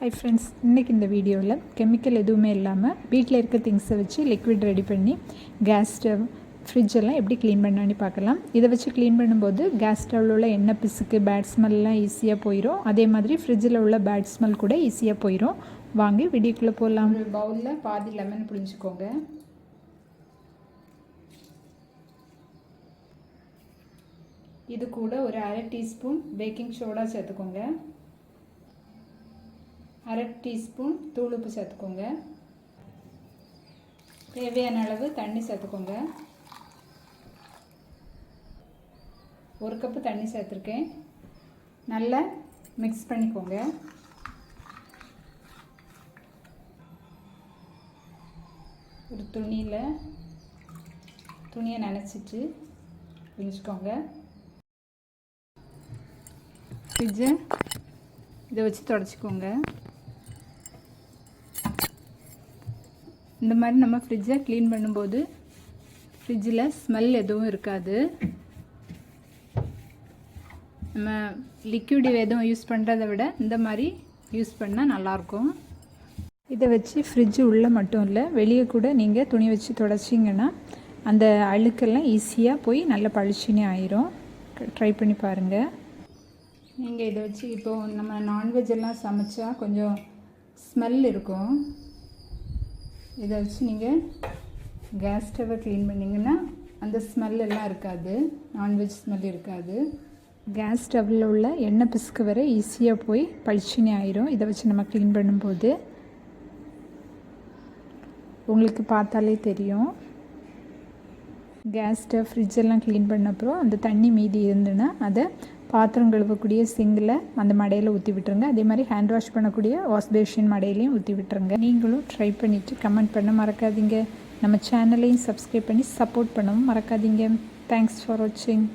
Hi friends இன்றைக்கி இந்த வீடியோவில் கெமிக்கல் எதுவுமே இல்லாமல் வீட்டில் இருக்க திங்ஸை வச்சு லிக்விட் ரெடி பண்ணி கேஸ் ஸ்டவ் ஃப்ரிட்ஜ் எல்லாம் எப்படி க்ளீன் பண்ணான்னு பார்க்கலாம். இதை வச்சு க்ளீன் பண்ணும்போது கேஸ் ஸ்டவ்வில் உள்ள எண்ணெய் பிசுக்கு பேட் ஸ்மெல்லாம் ஈஸியாக போயிடும் அதே மாதிரி ஃப்ரிட்ஜில் உள்ள பேட் ஸ்மெல் கூட ஈஸியாக போயிடும் வாங்கி வீடியோக்குள்ளே போகலாம் ஒரு பவுலில் பாதி லெமன் புளிஞ்சுக்கோங்க இது கூட ஒரு அரை டீஸ்பூன் பேக்கிங் சோடா சேர்த்துக்கோங்க. அரை டீஸ்பூன் தூளுப்பு சேர்த்துக்கோங்க. தேவையான அளவு தண்ணி சேர்த்துக்கோங்க. ஒரு கப்பு தண்ணி சேர்த்துருக்கேன். நல்லா மிக்ஸ் பண்ணிக்கோங்க. ஒரு துணியில் துணியை நினச்சிட்டு பிரிஞ்சுக்கோங்க ஃப்ரிட்ஜை இதை வச்சு தொடச்சிக்கோங்க. இந்த மாதிரி நம்ம ஃப்ரிட்ஜை க்ளீன் பண்ணும்போது ஃப்ரிட்ஜில் ஸ்மெல் எதுவும் இருக்காது. நம்ம லிக்விட் எதுவும் யூஸ் பண்ணுறத விட இந்த மாதிரி யூஸ் பண்ணால் நல்லாயிருக்கும். இதை வச்சு ஃப்ரிட்ஜு உள்ளே மட்டும் இல்லை வெளியே கூட நீங்கள் துணி வச்சு தொடச்சிங்கன்னா அந்த அழுக்கெல்லாம் ஈஸியாக போய் நல்ல பளிச்சுன்னு ஆயிரும். ட்ரை பண்ணி பாருங்கள் நீங்கள் இதை வச்சு இப்போது நம்ம நான்வெஜ் எல்லாம் சமைச்சா கொஞ்சம் ஸ்மெல் இருக்கும். இதை வச்சு நீங்கள் கேஸ் ஸ்டவ்வை க்ளீன் பண்ணிங்கன்னா அந்த ஸ்மெல் எல்லாம் இருக்காது. நான்வெஜ் ஸ்மெல் இருக்காது. கேஸ் ஸ்டவ்வில் உள்ள எண்ணெய் பிசுக்கு வரை ஈஸியாக போய் பளிச்சினி ஆயிரும். இதை வச்சு நம்ம க்ளீன் பண்ணும்போது உங்களுக்கு பார்த்தாலே தெரியும். கேஸ் ஸ்டவ் ஃப்ரிட்ஜெல்லாம் க்ளீன் பண்ண அப்புறம் அந்த தண்ணி மீதி இருந்துன்னா அதை பாத்திரம் கழுவக்கூடிய சிங்கில் அந்த மடையில் ஊற்றி விட்டுருங்க. அதே மாதிரி ஹேண்ட் வாஷ் பண்ணக்கூடிய வாஷ் பேஷின் மடையிலையும் ஊற்றி விட்டுருங்க. நீங்களும் ட்ரை பண்ணிவிட்டு கமெண்ட் பண்ண மறக்காதீங்க. நம்ம சேனலையும் சப்ஸ்கிரைப் பண்ணி சப்போர்ட் பண்ணவும் மறக்காதீங்க. தேங்க்ஸ் ஃபார் வாட்சிங்